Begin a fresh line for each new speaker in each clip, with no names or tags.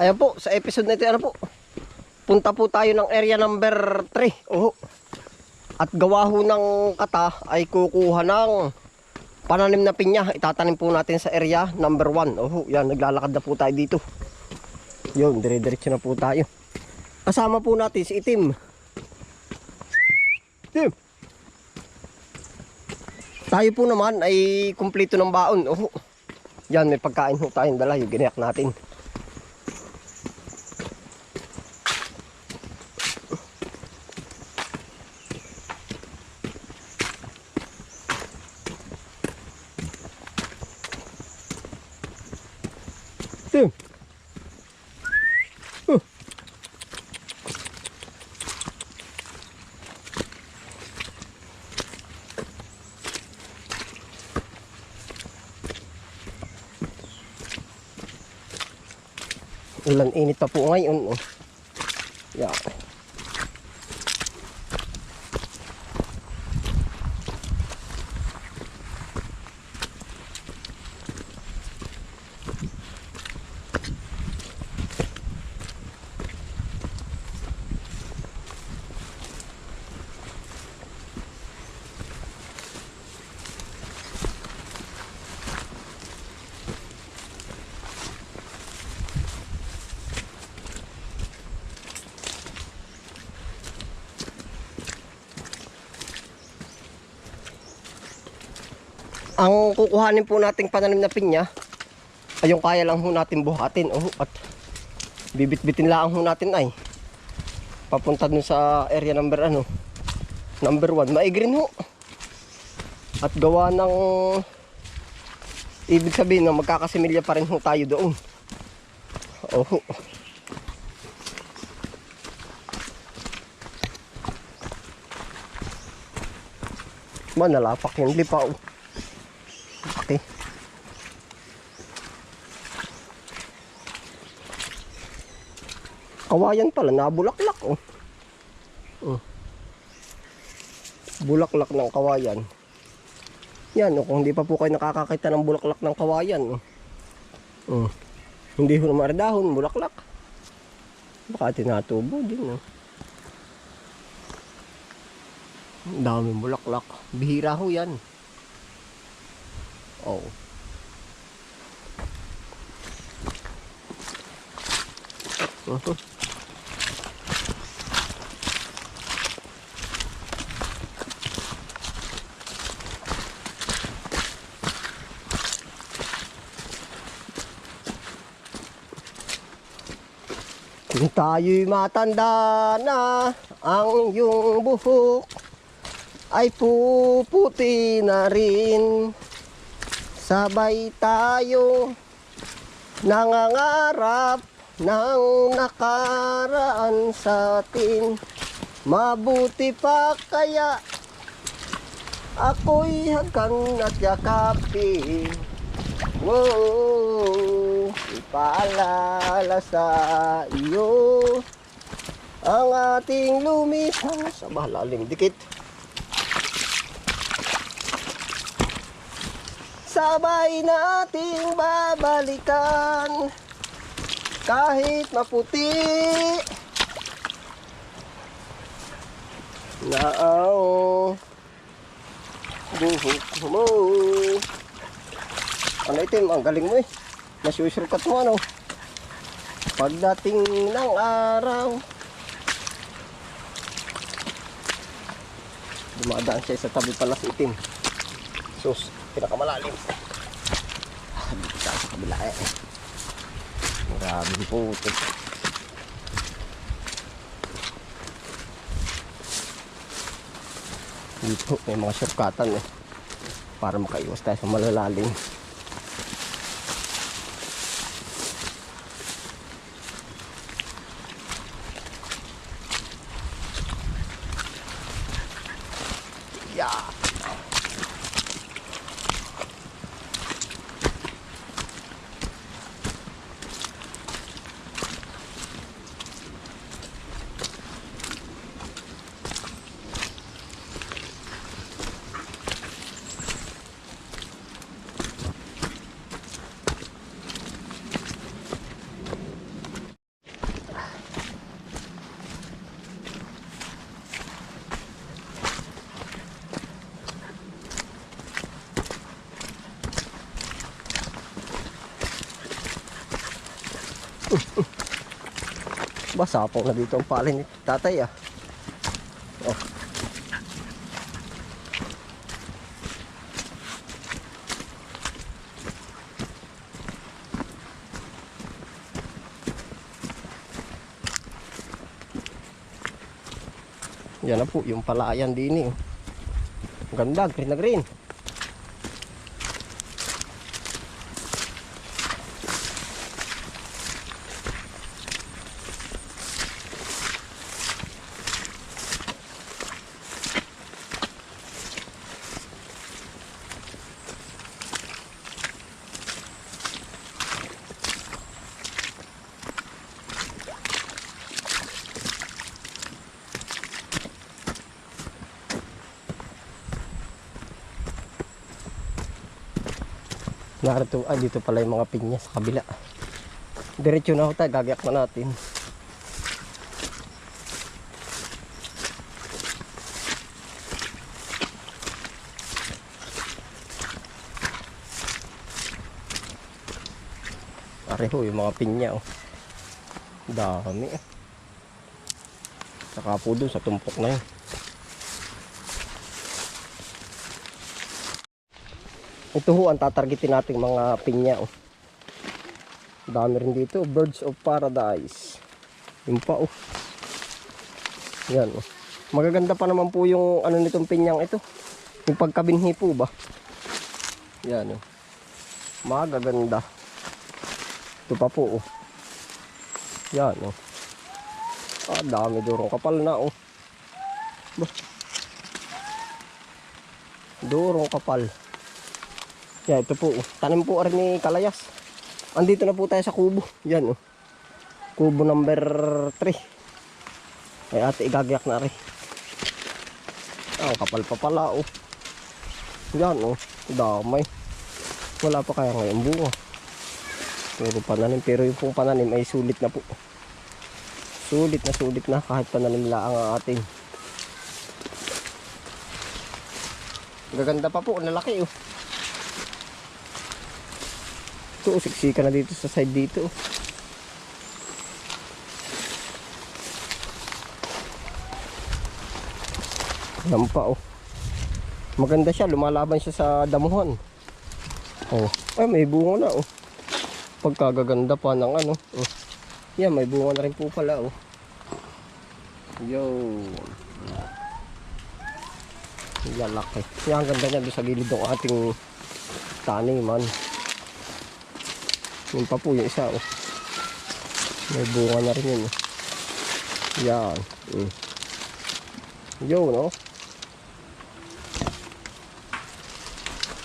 Ayan po, sa episode na ito, ano po, punta po tayo ng area number 3. Oho. At gawa ho ng kata ay kukuha ng pananim na pinya. Itatanim po natin sa area number 1. Oho, yan, naglalakad na po tayo dito. Yun, dire-diretso na po tayo. Kasama po natin si Itim. Itim! Tayo po naman ay kumpleto ng baon. Oho. Yan, may pagkain ho tayong dala. Yung natin. Ulan init pa po ngayon. Oh. Yeah. Ang kukuhanin po nating pananim na pinya ay yung kaya lang ho natin buhatin. Oh, at bibit-bitin lang ho natin ay. Papunta dun sa area number ano number 1 maigrin ho. At gawa ng ibig sabihin na magkakasimilya pa rin ho tayo doon. Oh manalapak yung lipaw Okay. Kawayan pala, nabulaklak oh. oh. Bulaklak ng kawayan. Yan, oh, kung hindi pa po kayo nakakakita ng bulaklak ng kawayan. Oh. Oh. Hindi ho naman dahon, bulaklak. Baka tinatubo din. Oh. Ang daming bulaklak. Bihira ho yan. Oh. Uh-huh. Kung tayo'y matanda na ang iyong buhok ay puputi na rin Sabay tayo nangangarap ng nakaraan sa atin. Mabuti pa kaya ako'y hagkan at yakapin. Wow, ipaalala sa iyo ang ating lumisang sa malalim dikit. Sabay nating babalikan. Kahit maputi. Na ang buhok mo. Ano itim ang galing mo eh. Nasusurkat mo ano? Pagdating ng araw. Dumadaan siya sa tabi pala sa itim. Sus pinakamalalim. Dito sa kabila eh. Maraming puto. Dito may mga shortcutan eh. Para makaiwas tayo sa malalalim. Yeah. Basapaw na dito ang palay ni tatay ah. Oh. Yan na po, yung palayan din eh. Ganda, green na green. Narito, ah, dito pala yung mga pinya sa kabila. Diretso na ako tayo, gagayak na natin. Pareho yung mga pinya oh. Dami eh. Saka po dun sa tumpok na yun. Ito ho ang tatargetin nating mga pinya. Oh. Dami rin dito. Birds of Paradise. Yun pa oh. Yan oh. Magaganda pa naman po yung ano nitong pinyang ito. Yung pagkabinhi po ba? Yan oh. Magaganda. Ito pa po oh. Yan oh. Ah, dami durong kapal na oh. Bah. Durong kapal. Yan, ito po. oh. Tanim po rin ni Kalayas. Andito na po tayo sa kubo. Yan, oh. Kubo number 3. Ay, ate, igagayak na rin. Ah, kapal pa pala, oh. Yan, oh. Damay. Wala pa kaya ngayon bunga. Puro pananim. Pero yung pong pananim ay sulit na po. Sulit na sulit na kahit pananim lang ang ating. Gaganda pa po. Ang lalaki, oh. Ito, siksika na dito sa side dito. Yan pa, oh. Maganda siya, lumalaban siya sa damuhan. Oh, ay may bunga na, oh. Pagkagaganda pa ng ano. Oh. Yan, may bunga na rin po pala, oh. Yo. Lalaki. Yan, ang ganda niya sa gilid ng ating taniman. Yun pa po yung isa oh. May bunga na rin yun. oh. Yan. Mm. Yun oh.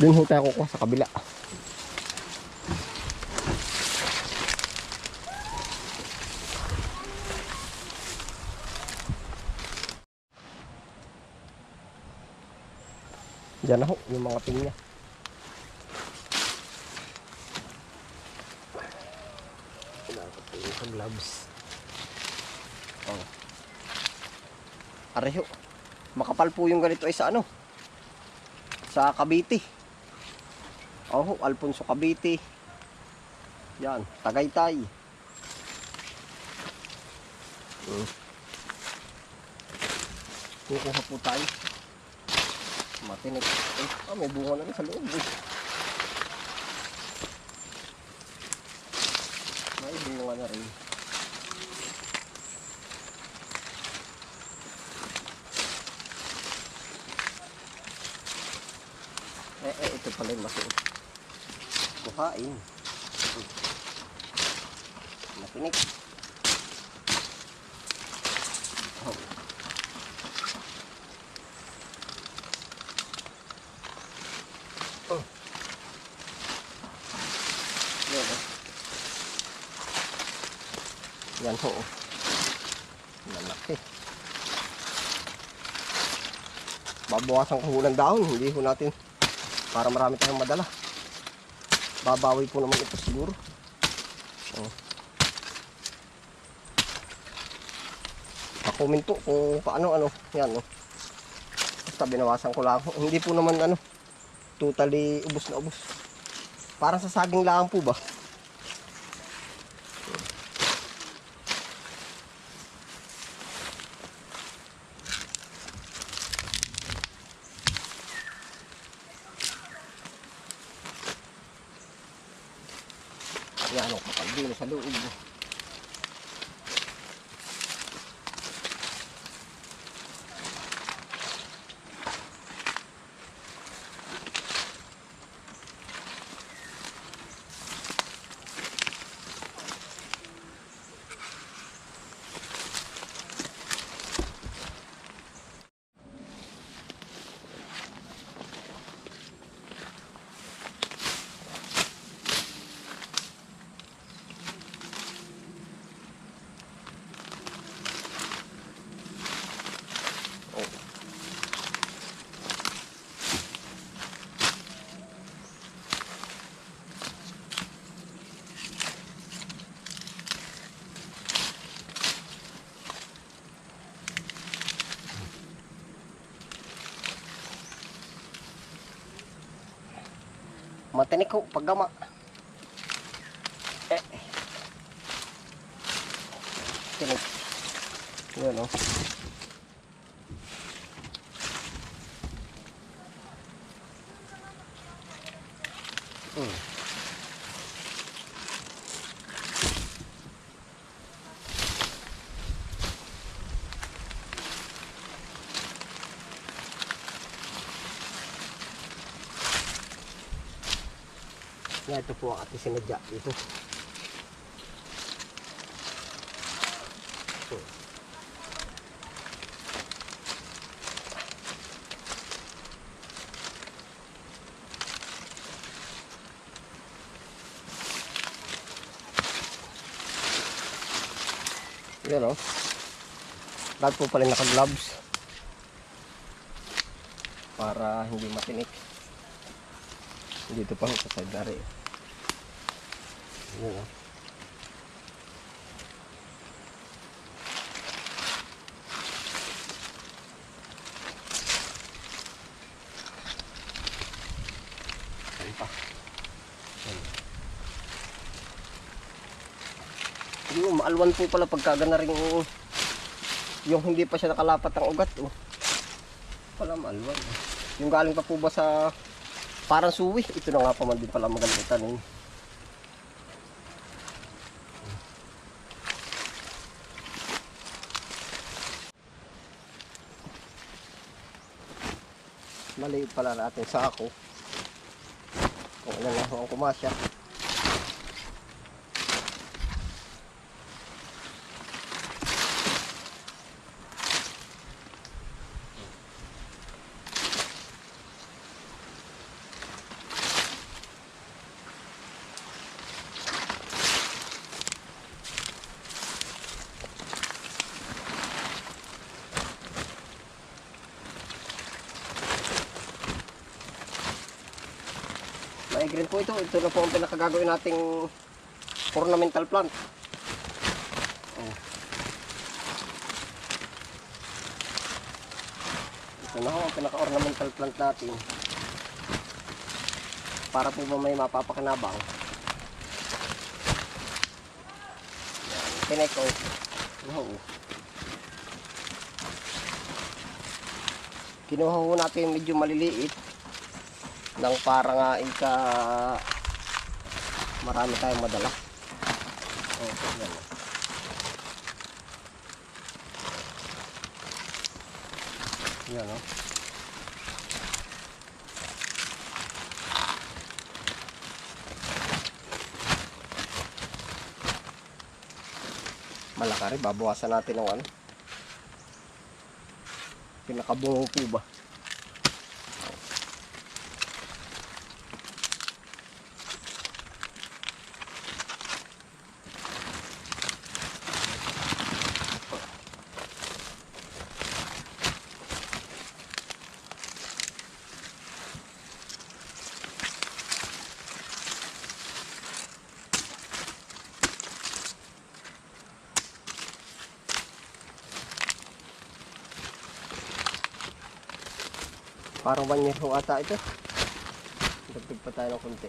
Dun ho tayo kukuha sa kabila. Diyan na ho, yung mga pinya. Gloves. Oh. Areho. Makapal po yung ganito ay sa ano? Sa Cavite. Oh, Alfonso Cavite. Yan, Tagaytay. Hmm. Kukuha po tayo. Matinik. Ah, may bunga na rin sa loob. Eh. May bunga na rin. Eh, eh, ito pala yung masuot. Kuhain. Matinik. Oh. Yan, oh. Yan ho. oh. Lalaki. Babawasan ko ng dahon. Hindi ho natin para marami tayong madala. Babawi po naman ito siguro. Oh. Pa-comment po kung paano ano. Yan oh. Basta binawasan ko lang. Hindi po naman ano. Totally ubos na ubos. Parang sa saging lang po ba? Din sa loob. Matinik ko, paggama. Eh. Tinik. Yan o. Hmm. Ito po ang ating sinadya dito. So, Yan o. Lahat po pala naka-gloves. Para hindi matinik. Dito pa sa side. Yan o. Ayan pa. Yung maalwan po pala pagka gana rin yung hindi pa siya nakalapat ang ugat. Oh. Pala maalwan. Yung galing pa po ba sa parang suwi. Ito na nga pa man din pala magandang tanim. Maliit pala natin sa ako. Kung ilan lang ang kumasya. Migraine po ito. Ito na po ang pinakagagawin nating ornamental plant. Oh. Ito na ho ang pinaka-ornamental plant natin. Para po ba may mapapakinabang. Yan. Pineko. Oh. Kinuha ho natin medyo maliliit nang para nga ika marami tayong madala. Oh, yan. Yan oh. Malaka rin, babawasan natin ng ano. Pinakabungo po ba? Parang one year ho ata ito. Dagdag pa tayo ng konti.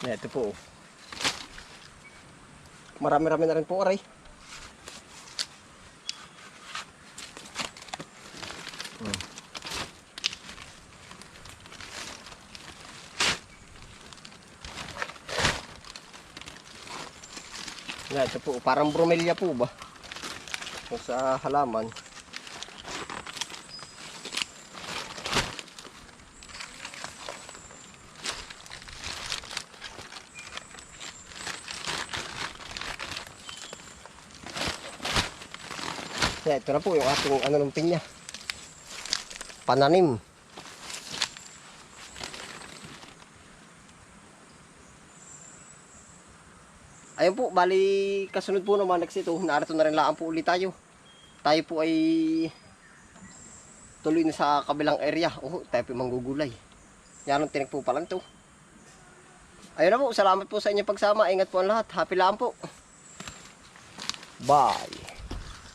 Yan, ito po. Marami-rami na rin po, aray. Hmm. Yan, ito po. Parang bromelia po ba? Sa halaman. Yan, ito na po yung ating ano ng pinya. Pananim. Ayun po, bali kasunod po naman next ito, narito na rin lang po ulit tayo. Tayo po ay tuloy na sa kabilang area. Oh, tayo po manggugulay. Yan ang tinig po pala ito. Ayun na po, salamat po sa inyong pagsama. Ingat po ang lahat. Happy lang po. Bye.